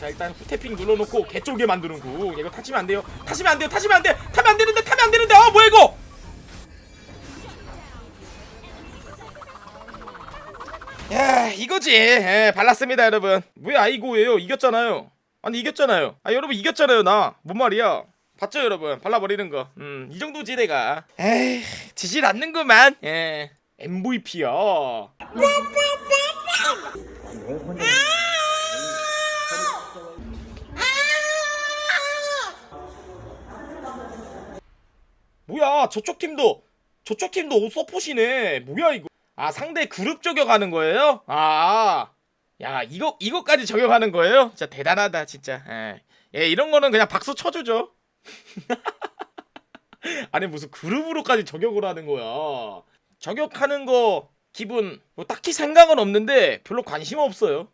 자 일단 후태핑 눌러놓고 개 쪽에 만드는 구. 이거 타치면 안 돼요. 타시면 안 돼요. 타시면 안 돼. 타면 안 되는데 타면 안 되는데. 어 뭐야 이거? 야 이거지. 예, 발랐습니다 여러분. 뭐야 아이고예요. 이겼잖아요. 아니 이겼잖아요. 아 여러분 이겼잖아요 나. 뭔 말이야? 봤죠 여러분? 발라버리는 거 음 이 정도지 내가. 에이 지질 않는구만. 예. MVP야 뭐야 저쪽 팀도 저쪽 팀도 옷 서폿이네 뭐야 이거 아 상대 그룹 저격하는 거예요? 아, 야 이거 이거까지 저격하는 거예요? 진짜 대단하다 진짜. 예, 예 이런 거는 그냥 박수 쳐주죠. 아니 무슨 그룹으로까지 저격을 하는 거야? 저격하는 거 기분 뭐 딱히 생각은 없는데 별로 관심 없어요.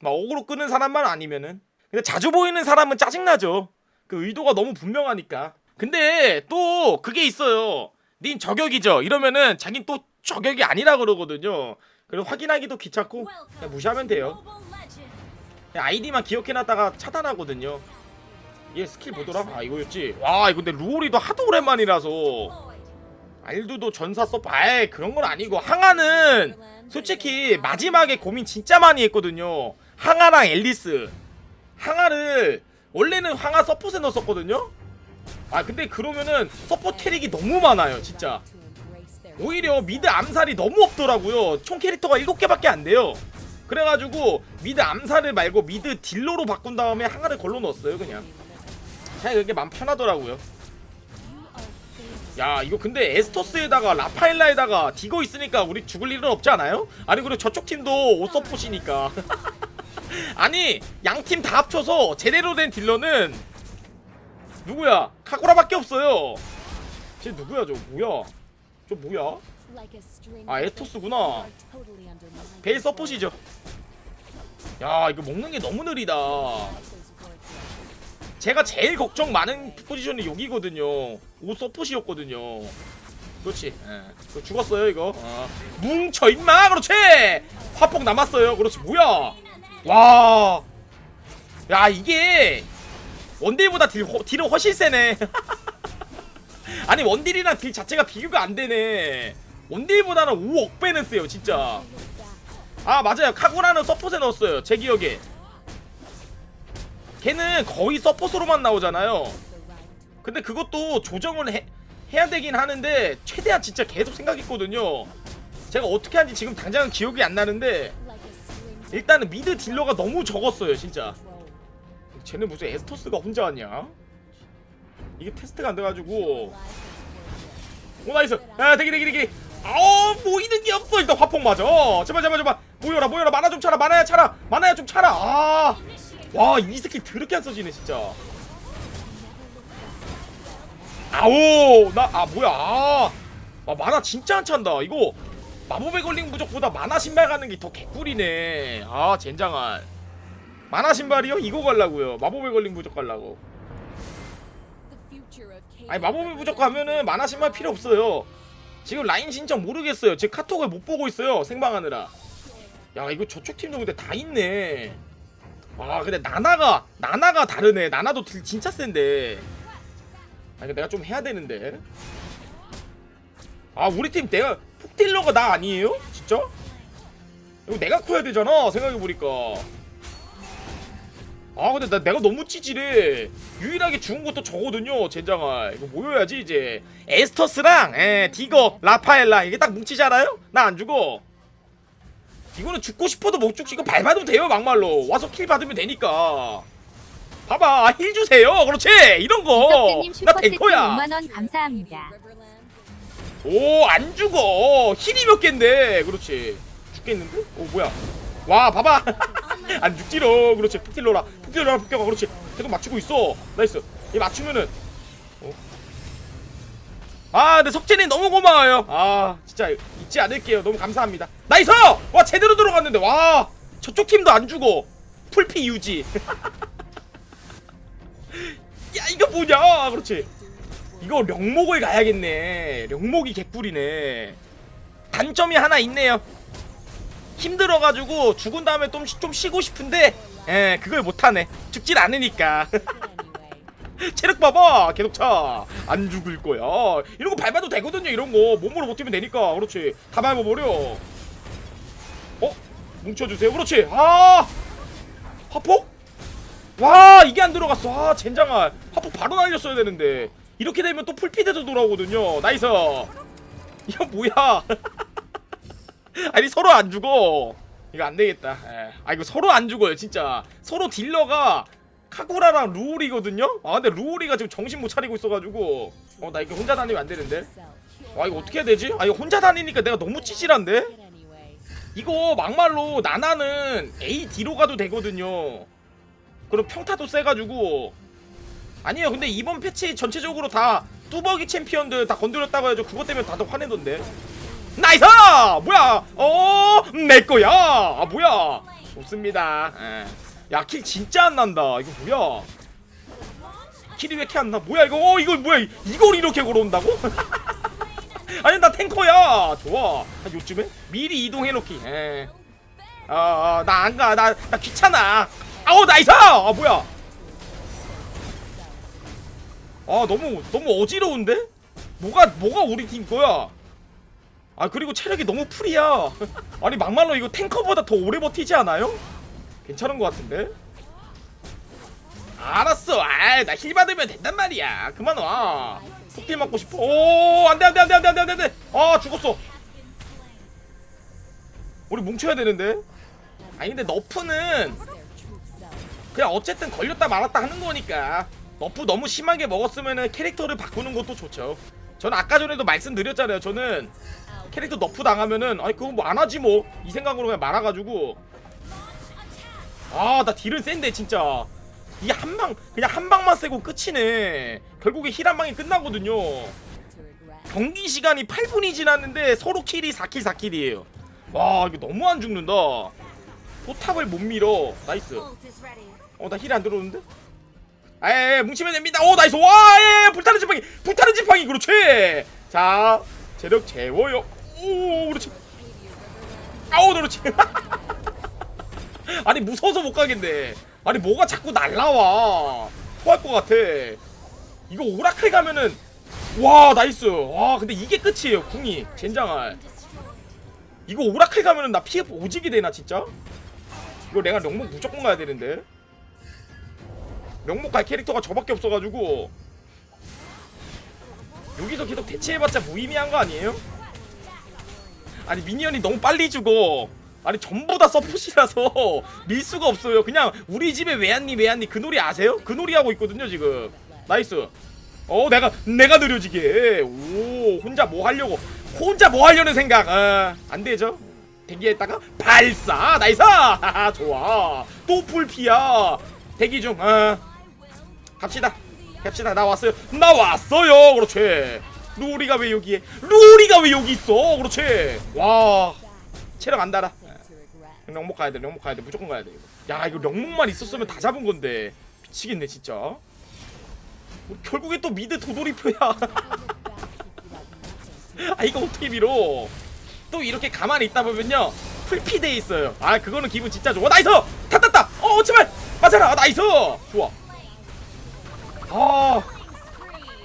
막 억으로 끄는 사람만 아니면은. 근데 자주 보이는 사람은 짜증나죠. 그 의도가 너무 분명하니까. 근데 또 그게 있어요. 님 저격이죠. 이러면은 자긴 또 저격이 아니라 그러거든요. 그래서 확인하기도 귀찮고 그냥 무시하면 돼요. 그냥 아이디만 기억해놨다가 차단하거든요. 얘 스킬 보더라. 아 이거였지. 와 이거 근데 루오리도 하도 오랜만이라서 알두도 전사 써. 아이 그런 건 아니고 항아는 솔직히 마지막에 고민 진짜 많이 했거든요. 항아랑 앨리스. 항아를 원래는 항아 서폿에 넣었었거든요. 아 근데 그러면은 서포 캐릭이 너무 많아요 진짜. 오히려 미드 암살이 너무 없더라고요. 총 캐릭터가 7개밖에 안 돼요. 그래가지고 미드 암살을 말고 미드 딜러로 바꾼 다음에 항아를 걸러 넣었어요 그냥. 그냥 그게 마음 편하더라고요. 야 이거 근데 에스토스에다가 라파엘라에다가 디거 있으니까 우리 죽을 일은 없지 않아요? 아니 그리고 저쪽 팀도 오서포시니까. 아니 양 팀 다 합쳐서 제대로 된 딜러는 누구야? 카구라밖에 없어요. 쟤 누구야 저 뭐야? 저 뭐야? 아 에토스구나 베일 서폿이죠. 야 이거 먹는 게 너무 느리다. 제가 제일 걱정 많은 포지션이 여기거든요. 오 서폿이었거든요. 그렇지. 예. 그거 죽었어요 이거. 어. 뭉쳐 임마 그렇지. 화폭 남았어요. 그렇지 뭐야? 와. 야 이게 원딜보다 딜, 허- 딜은 훨씬 세네. 아니 원딜이랑 딜 자체가 비교가 안 되네. 원딜보다는 5억 배는 세요 진짜. 아 맞아요 카구라는 서폿에 넣었어요 제 기억에. 걔는 거의 서폿으로만 나오잖아요. 근데 그것도 조정을 해, 해야 되긴 하는데 최대한 진짜 계속 생각했거든요. 제가 어떻게 한지 지금 당장은 기억이 안 나는데 일단은 미드 딜러가 너무 적었어요 진짜. 쟤는 무슨 에스토스가 혼자 왔냐? 이게 테스트가 안 돼가지고. 오 나이스. 야 대기 대기 대기. 아우 모이는 게 없어. 일단 화폭 맞아. 제발 제발 제발. 모여라 모여라. 만화 좀 차라 만화야 차라. 만화야 좀 차라. 아 와 이 스킬 더럽게 안 써지네 진짜. 아오 나 아 뭐야. 아, 아 만화 진짜 안 찬다. 이거 마법의 걸린 부족보다 만화 신발 가는 게 더 개꿀이네. 아 젠장한 만화 신발이요? 이거 갈라고요. 마법의 걸린 부족 갈라고. 아니 마법의 부족 가면은 만화 신발 필요 없어요. 지금 라인 신청 모르겠어요. 제 카톡을 못 보고 있어요. 생방하느라. 야 이거 저쪽 팀도 근데 다 있네. 아 근데 나나가 나나가 다르네. 나나도 딜 진짜 센데. 아 이거 내가 좀 해야 되는데. 아 우리 팀 내가 폭딜러가 나 아니에요? 진짜? 이거 내가 커야 되잖아 생각해보니까 아 근데 나 내가 너무 찌질해. 유일하게 죽은 것도 저거든요 젠장아. 이거 모여야지 이제. 에스터스랑 에, 디거 라파엘라 이게 딱 뭉치잖아요? 나 안 죽어. 이거는 죽고 싶어도 못 죽지. 이거 밟아도 돼요 막말로. 와서 킬 받으면 되니까. 봐봐 아, 힐 주세요. 그렇지? 이런 거나 탱커야. 5만원 감사합니다. 오 안 죽어. 힐이 몇 갠데? 그렇지. 죽겠는데? 오 뭐야 와 봐봐. 안 죽지로. 그렇지. 푹딜러라. 푹딜러라 푹겨가. 그렇지. 계속 맞추고 있어. 나이스. 얘 맞추면은. 어? 아 근데 석진이 너무 고마워요. 아 진짜 잊지 않을게요. 너무 감사합니다. 나이스! 와 제대로 들어갔는데. 와 저쪽 팀도 안 죽어. 풀피 유지. 야 이거 뭐냐? 그렇지. 이거 령목을 가야겠네. 령목이 개꿀이네. 단점이 하나 있네요 힘들어가지고 죽은 다음에 좀, 쉬- 좀 쉬고 싶은데 예 그걸 못하네. 죽질 않으니까. 체력 봐봐 계속 차 안 죽을 거야. 이런 거 밟아도 되거든요 이런 거. 몸으로 버티면 되니까. 그렇지. 다 밟아버려. 어? 뭉쳐주세요. 그렇지. 아! 화폭? 와 이게 안 들어갔어. 아 젠장아. 화폭 바로 날렸어야 되는데. 이렇게 되면 또 풀피드도 돌아오거든요. 나이스. 이거 뭐야 아니 서로 안 죽어. 이거 안 되겠다. 예. 아 이거 서로 안 죽어요 진짜. 서로 딜러가 카구라랑 루울이거든요? 아 근데 루울이가 지금 정신 못 차리고 있어가지고. 어 나 이거 혼자 다니면 안 되는데. 와 이거 어떻게 해야 되지? 아 이거 혼자 다니니까 내가 너무 찌질한데? 이거 막말로 나나는 AD로 가도 되거든요. 그럼 평타도 세가지고. 아니에요. 근데 이번 패치 전체적으로 다 뚜벅이 챔피언들 다 건드렸다고 해가지고 그것 때문에 다들 화내던데 나이스! 뭐야? 어? 내 거야? 아 뭐야? 좋습니다. 예. 야킬 진짜 안 난다. 이거 뭐야? 킬이 왜 이렇게 안 나? 뭐야 이거? 어 이거 뭐야? 이걸 이렇게 걸어온다고? 아니 나 탱커야. 좋아. 한 요쯤에? 미리 이동해놓기. 예. 아나 안 가. 나 나 귀찮아. 아우 나이스! 아 뭐야? 아 너무 너무 어지러운데? 뭐가 뭐가 우리 팀 거야 아 그리고 체력이 너무 풀이야. 아니 막말로 이거 탱커보다 더 오래 버티지 않아요? 괜찮은 것 같은데? 알았어. 아나 힐 받으면 된단 말이야. 그만 와. 속딜 맞고 싶어. 오 안돼 안돼 안돼 안돼 안돼 안돼. 아 죽었어. 우리 뭉쳐야 되는데? 아니 근데 너프는 그냥 어쨌든 걸렸다 말았다 하는 거니까. 너프 너무 심하게 먹었으면은 캐릭터를 바꾸는 것도 좋죠. 저는 아까 전에도 말씀드렸잖아요. 저는 캐릭터 너프 당하면은 아니 그거 뭐안 하지 뭐. 이 생각으로 그냥 말아가지고. 아 나 딜은 센데 진짜. 이게 한방 그냥 한 방만 세고 끝이네. 결국에 힐 한 방이 끝나거든요. 경기 시간이 8분이 지났는데 서로 킬이 4킬 4킬이에요. 와 이거 너무 안 죽는다. 포탑을 못 밀어. 나이스. 어 나 힐 안 들어오는데? 아예 뭉치면 됩니다. 오 나이스. 와예 불타는 지팡이. 불타는 지팡이 그렇지. 자 체력 채워요 오 그렇지. 아우 그렇지. 아니 무서워서 못 가겠네. 아니 뭐가 자꾸 날라와. 토할 것 같아. 이거 오라클 가면은 와 나이스. 와 근데 이게 끝이에요 궁이. 젠장할. 이거 오라클 가면은 나 피해 오지게 되나 진짜? 이거 내가 명목 무조건 가야 되는데. 명목 갈 캐릭터가 저밖에 없어가지고. 여기서 계속 대체해봤자 무의미한 거 아니에요? 아니 미니언이 너무 빨리 죽어. 아니 전부 다 서폿이라서 밀 수가 없어요. 그냥 우리 집에 외환니 외환니? 그 놀이 아세요? 그 놀이 하고 있거든요 지금. 나이스. 어 내가 내가 느려지게. 오 혼자 뭐 하려고 혼자 뭐 하려는 생각. 어, 안 되죠? 대기했다가 발사. 나이스! 하하, 좋아. 또 풀피야. 대기 중. 어. 갑시다. 갑시다. 나 왔어요. 나 왔어요. 그렇지 루리가 왜 여기에? 루리가 왜 여기 있어? 그렇지. 와. 체력 안 달아. 영목 가야 돼 영목 가야 돼. 무조건 가야 돼 이거. 야 이거 영목만 있었으면 다 잡은 건데. 미치겠네 진짜. 결국에 또 미드 도돌이표야. 아 이거 어떻게 밀어? 또 이렇게 가만히 있다 보면요. 풀피돼 있어요. 아 그거는 기분 진짜 좋아. 나이스! 다 땄다! 어 제발! 맞아라! 아, 나이스! 좋아. 아.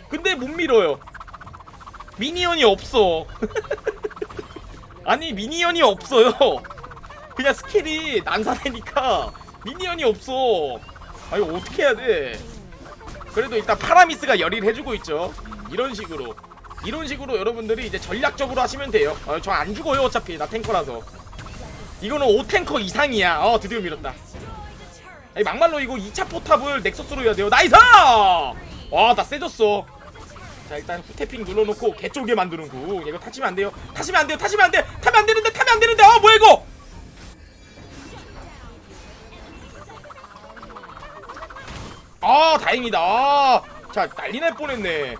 근데 못 밀어요 미니언이 없어. 아니 미니언이 없어요. 그냥 스킬이 난사되니까 미니언이 없어. 아 이거 어떻게 해야 돼? 그래도 일단 파라미스가 열의를 해주고 있죠. 이런 식으로. 이런 식으로 여러분들이 이제 전략적으로 하시면 돼요. 어, 저안 죽어요 어차피. 나 탱커라서. 이거는 5탱커 이상이야. 어 드디어 밀었다. 아니 막말로 이거 2차 포탑을 넥서스로 해야 돼요. 나이스! 와나 세졌어 자 일단 후태핑 눌러놓고 개쫄게 만드는 구. 이거 타시면 안 돼요. 타시면 안 돼요. 타시면 안 돼. 타면 안 되는데 타면 안 되는데. 어 뭐야 이거? 아 다행이다. 아, 자 난리 날 뻔했네.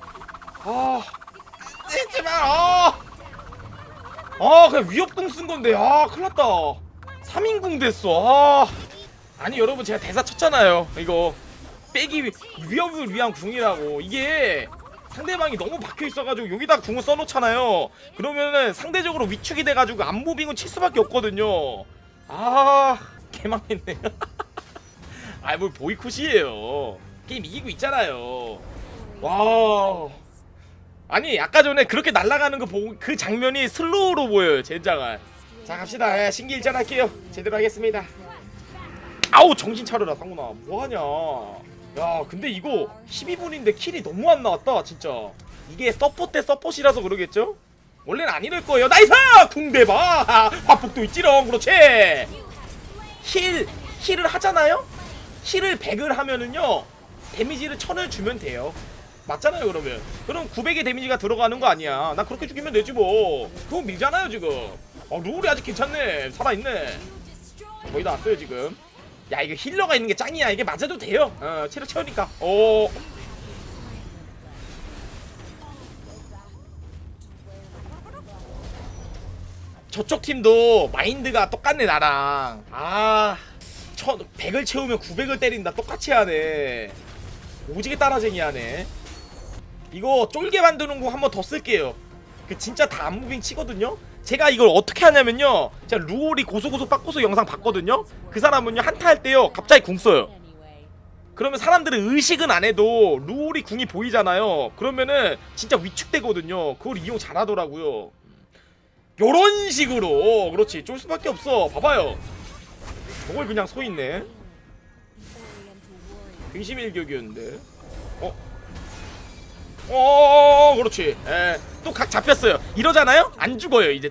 아 제발 아, 아 그냥 위협궁 쓴 건데. 아 큰일났다. 3인궁 됐어. 아. 아니 여러분 제가 대사 쳤잖아요. 이거. 빼기 위, 위협을 위한 궁이라고. 이게 상대방이 너무 박혀 있어가지고 여기다 궁을 써놓잖아요. 그러면은 상대적으로 위축이 돼가지고 안무빙을 칠 수밖에 없거든요. 아 개망했네. 아뭘 보이콧이에요. 게임 이기고 있잖아요. 와. 아니 아까 전에 그렇게 날아가는 거 보고 그 장면이 슬로우로 보여요 젠장을. 자 갑시다. 예, 신기일전 할게요. 제대로 하겠습니다. 아우 정신 차려라 상훈아 뭐하냐 야 근데 이거 12분인데 킬이 너무 안 나왔다 진짜. 이게 서포 때 서폿이라서 그러겠죠? 원래는 안 이럴 거예요. 나이스! 궁대봐 화폭도 있지롱 그렇지! 힐 힐을 하잖아요? 힐을 100을 하면은요 데미지를 1000을 주면 돼요. 맞잖아요 그러면. 그럼 900의 데미지가 들어가는 거 아니야. 나 그렇게 죽이면 되지 뭐. 그건 밀잖아요 지금. 어 룰이 아직 괜찮네. 살아있네. 거의 다 왔어요 지금 야 이거 힐러가 있는 게 짱이야. 이게 맞아도 돼요. 어 체력 채우니까. 오. 저쪽 팀도 마인드가 똑같네 나랑. 아 천, 100을 채우면 900을 때린다. 똑같이 하네. 오지게 따라쟁이 하네. 이거 쫄게 만드는 거 한 번 더 쓸게요. 그 진짜 다 안무빙 치거든요 제가 이걸 어떻게 하냐면요. 제가 루올이 고소고소 빡고소 영상 봤거든요. 그 사람은요 한타 할 때요 갑자기 궁 써요. 그러면 사람들은 의식은 안 해도 루올이 궁이 보이잖아요. 그러면은 진짜 위축되거든요. 그걸 이용 잘하더라고요. 요런 식으로. 그렇지. 쫄 수밖에 없어. 봐봐요. 저걸 그냥 서있네. 등심일격이었는데. 어? 어 그렇지. 예, 또각 잡혔어요 이러잖아요? 안 죽어요 이제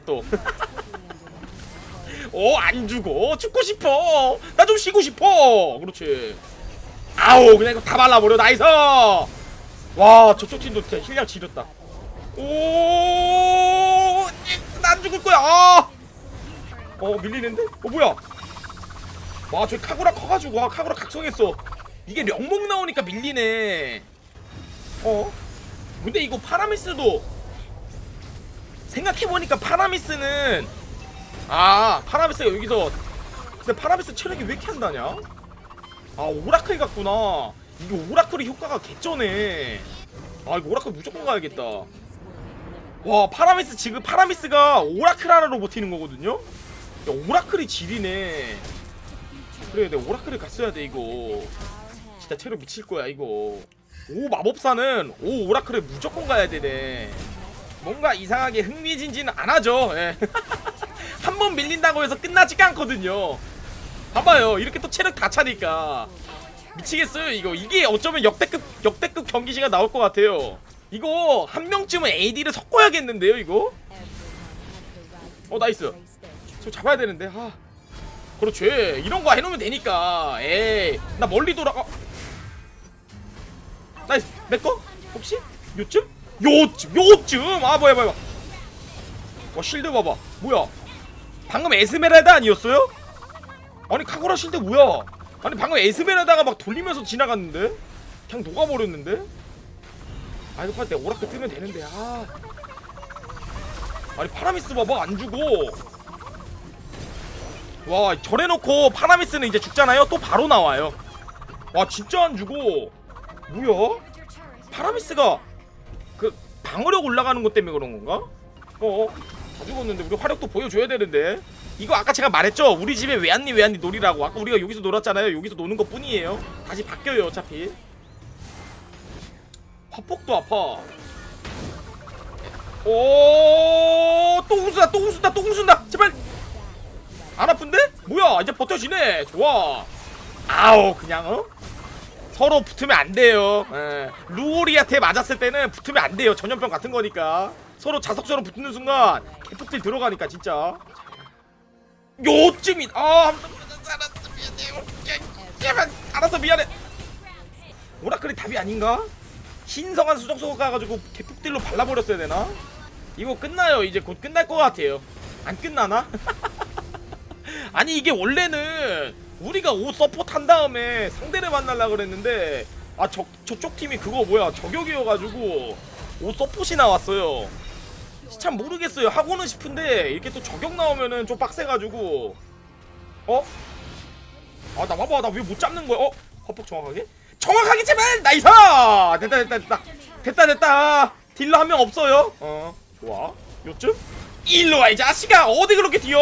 또어안 죽어. 죽고 싶어. 나 좀 쉬고 싶어. 그렇지. 아우 그냥 다 발라버려. 나이스! 와 저쪽 팀도 진짜 힐량 지렸다. 오 난 죽을 거야. 아! 어 밀리는데? 어 뭐야? 와 저기 카구라 커가지고 와 카구라 각성했어. 이게 령목 나오니까 밀리네. 어? 근데 이거 파라미스도 생각해보니까 파라미스는 아 파라미스가 여기서 근데 파라미스 체력이 왜 이렇게 한다냐? 아 오라클 같구나. 이게 오라클의 효과가 개쩌네. 아 이거 오라클 무조건 가야겠다. 와 파라미스 지금 파라미스가 오라클 하나로 버티는 거거든요? 야 오라클이 질이네. 그래 내가 오라클을 갔어야 돼 이거. 진짜 체력 미칠 거야 이거. 오 마법사는 오 오라클에 무조건 가야 되네 뭔가 이상하게 흥미진진은 안 하죠. 예. 한 번 밀린다고 해서 끝나지가 않거든요. 봐봐요. 이렇게 또 체력 다 차니까. 미치겠어요 이거. 이게 어쩌면 역대급 역대급 경기 시간 나올 것 같아요. 이거 한 명쯤은 AD를 섞어야겠는데요 이거? 어, 나이스. 저 잡아야 되는데. 아. 그렇지. 이런 거 해놓으면 되니까. 에이. 나 멀리 돌아가 나이스. 내꺼 혹시? 요쯤 요쯤 요쯤. 아 뭐야 뭐야 와 실드 봐봐. 뭐야? 방금 에스메랄다 아니었어요? 아니 카고라 실드 뭐야? 아니 방금 에스메랄다가 막 돌리면서 지나갔는데? 그냥 녹아버렸는데? 아 이거 빨리 내 오락도 뜨면 되는데 아. 아니 파라미스 봐봐 안 죽어. 와 저래놓고 파라미스는 이제 죽잖아요? 또 바로 나와요. 와 진짜 안 죽어. 뭐야? 파라미스가 그 방어력 올라가는 것 때문에 그런 건가? 어? 다 죽었는데 우리 화력도 보여줘야 되는데. 이거 아까 제가 말했죠? 우리 집에 외환니 외환니 놀이라고. 아까 우리가 여기서 놀았잖아요. 여기서 노는 것 뿐이에요. 다시 바뀌어요 어차피. 화폭도 아파. 오또 웃는다 또 웃는다 또 웃는다. 제발. 안 아픈데? 뭐야 이제 버텨지네. 좋아. 아우 그냥 어? 서로 붙으면 안 돼요. 예. 루오리한테 맞았을 때는 붙으면 안 돼요. 전염병 같은 거니까. 서로 자석처럼 붙는 순간 개폭딜 들어가니까 진짜. 요쯤이 아 미안해 제발 알았어 미안해. 오라클이 답이 아닌가? 신성한 수정소가 가가지고 개폭딜로 발라버렸어야 되나? 이거 끝나요. 이제 곧 끝날 것 같아요. 안 끝나나? 아니 이게 원래는 우리가 옷 서포트 한 다음에 상대를 만나려 그랬는데 아 저, 저쪽 팀이 그거 뭐야 저격이어가지고 옷 서폿이 나왔어요. 참 모르겠어요. 하고는 싶은데 이렇게 또 저격 나오면은 좀 빡세가지고. 어? 아 나 봐봐. 나 왜 못 잡는 거야? 어? 헛폭 정확하게? 정확하게 제발 나이스! 됐다 됐다 됐다. 됐다 됐다. 딜러 한 명 없어요. 어 좋아. 요쯤? 일로 와 이 자식아 어디 그렇게 뛰어?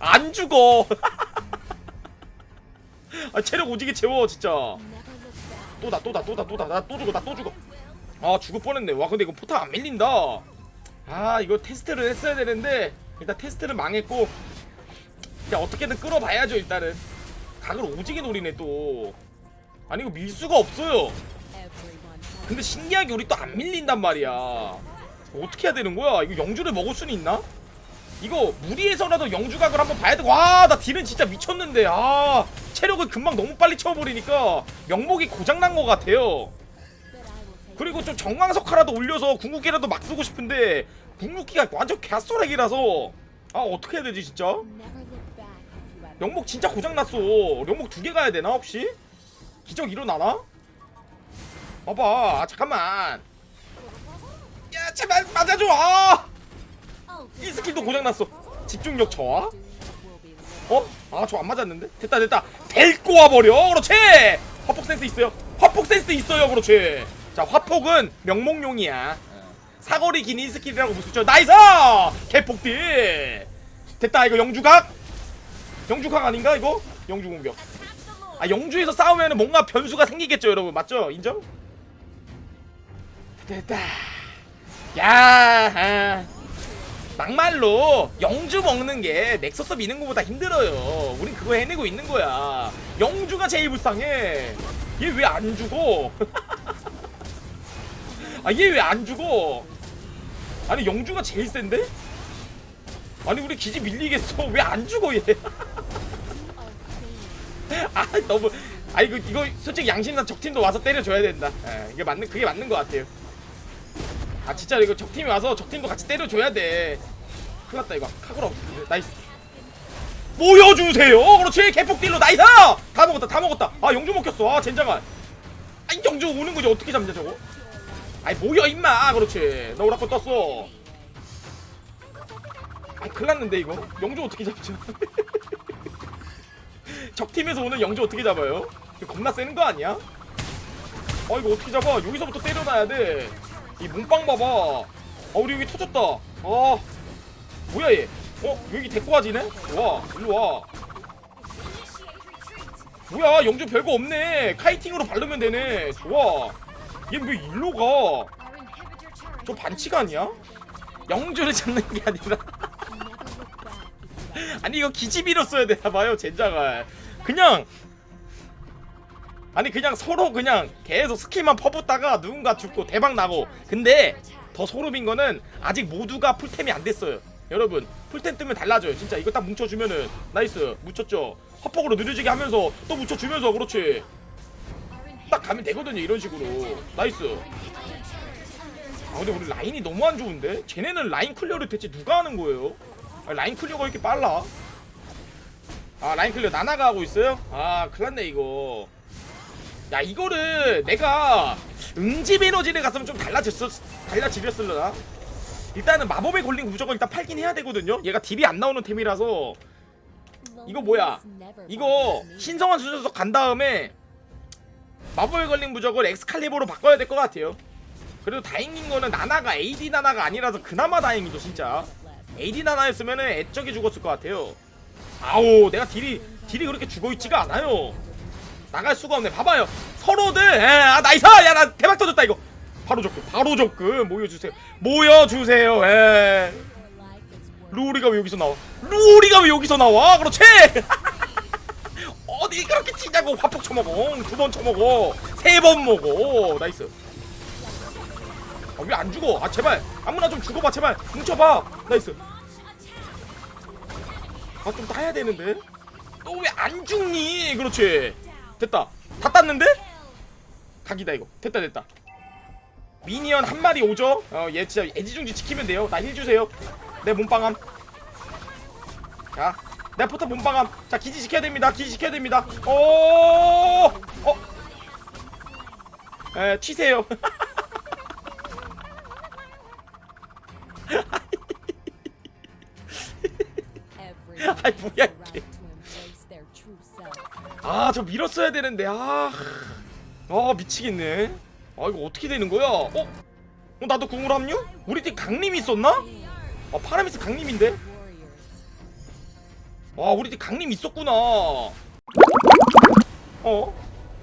아안 죽어 아 체력 오지게 채워 진짜. 또다 또다 또다 또다 나 또 죽어 나 또 죽어. 아 죽을 뻔했네. 와 근데 이거 포탑 안 밀린다. 아 이거 테스트를 했어야 되는데 일단 테스트는 망했고 그냥 어떻게든 끌어봐야죠 일단은. 각을 오지게 노리네 또. 아니 이거 밀 수가 없어요. 근데 신기하게 우리 또 안 밀린단 말이야. 어떻게 해야 되는 거야? 이거 영주를 먹을 수는 있나? 이거 무리해서라도 영주각을 한번 봐야 돼. 와, 나 딜은 진짜 미쳤는데. 아, 체력을 금방 너무 빨리 채워버리니까 명목이 고장난 것 같아요. 그리고 좀 정광석화라도 올려서 궁극기라도 막 쓰고 싶은데 궁극기가 완전 개쏘레기라서 아 어떻게 해야 되지 진짜? 영목 진짜 고장났어. 영목 두 개 가야 되나 혹시? 기적 일어나나? 봐봐, 아, 잠깐만. 야, 제발 맞아줘. 아, 이 스킬도 고장났어. 집중력 저하? 어? 아, 저 안 맞았는데? 됐다, 됐다. 데리고 와버려. 그렇지! 화폭 센스 있어요. 화폭 센스 있어요. 그렇지. 자, 화폭은 명목용이야. 사거리 긴 인스킬이라고 무수죠. 나이스! 개폭딜! 됐다, 이거 영주각? 영주각 아닌가, 이거? 영주 공격. 아, 영주에서 싸우면 뭔가 변수가 생기겠죠, 여러분. 맞죠? 인정? 됐다. 야, 아. 막말로 영주 먹는 게 넥서스 미는 것보다 힘들어요. 우린 그거 해내고 있는 거야. 영주가 제일 불쌍해. 얘 왜 안 죽어? 아 얘 왜 안 죽어? 아니 영주가 제일 센데? 아니 우리 기지 밀리겠어. 왜 안 죽어 얘? 아 너무 아 이거 이거 솔직히 양심상 적팀도 와서 때려줘야 된다. 예, 이게 맞는 그게 맞는 것 같아요. 아 진짜 이거 적팀이 와서 적팀도 같이 때려줘야 돼. 큰일 났다 이거 카구라 없는데 나이스. 모여주세요. 그렇지 개폭딜로 나이스. 다 먹었다 다 먹었다. 아 영주 먹혔어. 아 젠장아. 아 영주 오는 거지 어떻게 잡냐 저거? 아이 모여 임마. 그렇지. 너 오라코 떴어. 아 큰일 났는데 이거 영주 어떻게 잡죠? 적팀에서 오는 영주 어떻게 잡아요? 겁나 세는 거 아니야? 아 이거 어떻게 잡아? 여기서부터 때려놔야 돼. 이 몸빵 봐봐. 아 우리 여기 터졌다. 아 뭐야 얘? 어 여기 데리고 가지네? 와 일로 와. 뭐야 영주 별거 없네. 카이팅으로 바르면 되네. 좋아. 얘 왜 일로 가? Our inhibitor turret 저 반칙 아니야? 영주를 잡는 게 아니라. 아니 이거 기지비로 써야 되나 봐요 젠장을 그냥 아니 그냥 서로 그냥 계속 스킬만 퍼붓다가 누군가 죽고 대박 나고. 근데 더 소름인 거는 아직 모두가 풀템이 안 됐어요. 여러분 풀템 뜨면 달라져요. 진짜 이거 딱 뭉쳐주면은. 나이스. 뭉쳤죠? 화폭으로 느려지게 하면서 또 뭉쳐주면서 그렇지. 딱 가면 되거든요 이런 식으로. 나이스. 아 근데 우리 라인이 너무 안 좋은데? 쟤네는 라인 클리어를 대체 누가 하는 거예요? 아, 라인 클리어가 이렇게 빨라? 아 라인 클리어 나나가 하고 있어요? 아 큰일났네 이거 야 이거를 내가 응집 에너지를 갔으면 좀 달라졌어 달라지렸을려나 일단은 마법의 걸린 무조건 일단 팔긴 해야 되거든요 얘가 딜이 안 나오는 템이라서 이거 뭐야? 이거 신성한 수저석 간 다음에 마법의 걸린 무적을 엑스칼리버로 바꿔야 될 것 같아요 그래도 다행인 거는 나나가 AD 나나가 아니라서 그나마 다행이죠 진짜 AD 나나였으면은 애적이 죽었을 것 같아요. 아우 내가 딜이 딜이 그렇게 죽어 있지가 않아요. 나갈 수가 없네. 봐봐요. 서로들 에, 아 나이스 야나 대박 터졌다 이거. 바로 접근 바로 접근 모여주세요. 모여주세요. 에. 루리가 왜 여기서 나와? 루리가 왜 여기서 나와? 그렇지. 어디 그렇게 튀냐고 화폭 쳐먹어. 두 번 쳐먹어. 세 번 먹어. 나이스. 아, 왜 안 죽어? 아 제발 아무나 좀 죽어봐 제발 뭉쳐봐 나이스 아좀 따야 되는데 너 왜 안 죽니 그렇지 됐다. 다 땄는데? 각이다 이거. 됐다 됐다. 미니언 한 마리 오죠? 어얘 진짜 애지중지 지키면 돼요. 나 힐 주세요. 내 몸빵함. 자내 포탑 몸빵함. 자 기지 지켜야 됩니다. 기지 지켜야 됩니다. 오 어? 에 튀세요. 아이, 뭐야, 저 밀었어야 되는데 아, 아 미치겠네 아 이거 어떻게 되는 거야? 어? 어 나도 궁으로 합류? 우리 팀 강림이 있었나? 아 파라미스 강림인데? 와 우리 팀 강림 있었구나 어?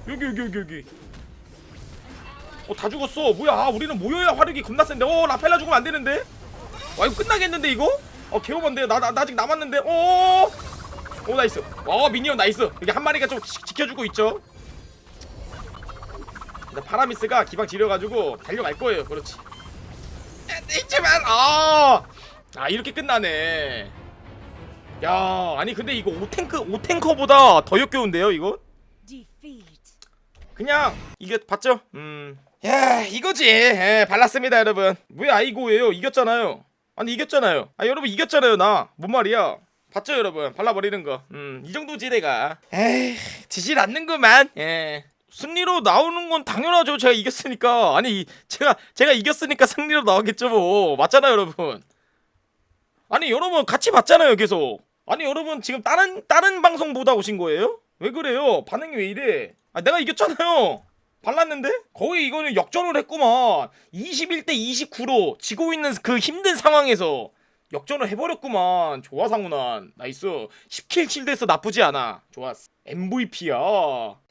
여기 여기 여기 여기 어 다 죽었어 뭐야 아, 우리는 모여야 화력이 겁나 센데 어 라펠라 죽으면 안 되는데 와 이거 끝나겠는데 이거? 어 개오반데 나, 나, 나 아직 남았는데 어오 나이스 어 미니언 나이스 여기 한 마리가 좀 지, 지켜주고 있죠 근데 파라미스가 기방 지려가지고 달려갈 거예요 그렇지 있지만 아, 아 이렇게 끝나네 야 아니 근데 이거 오탱크 오탱커보다 더 역겨운데요 이거? 그냥 이게 봤죠? 음. 야 이거지. 예, 발랐습니다 여러분. 왜 아이고예요? 이겼잖아요. 아니 이겼잖아요. 아 여러분 이겼잖아요 나. 뭔 말이야? 봤죠 여러분? 발라버리는 거. 음, 이 정도지 내가. 에이, 지질 않는구만. 예. 승리로 나오는 건 당연하죠. 제가 이겼으니까. 아니 이- 제가 제가 이겼으니까 승리로 나오겠죠 뭐. 맞잖아요 여러분. 아니 여러분 같이 봤잖아요 계속. 아니 여러분 지금 다른 다른 방송 보다 오신 거예요? 왜 그래요? 반응이 왜 이래? 아 내가 이겼잖아요. 발랐는데? 거의 이거는 역전을 했구만. 21대 29로 지고 있는 그 힘든 상황에서 역전을 해버렸구만. 좋아 상훈아. 나이스. 10킬 7대서 나쁘지 않아. 좋았어. MVP야.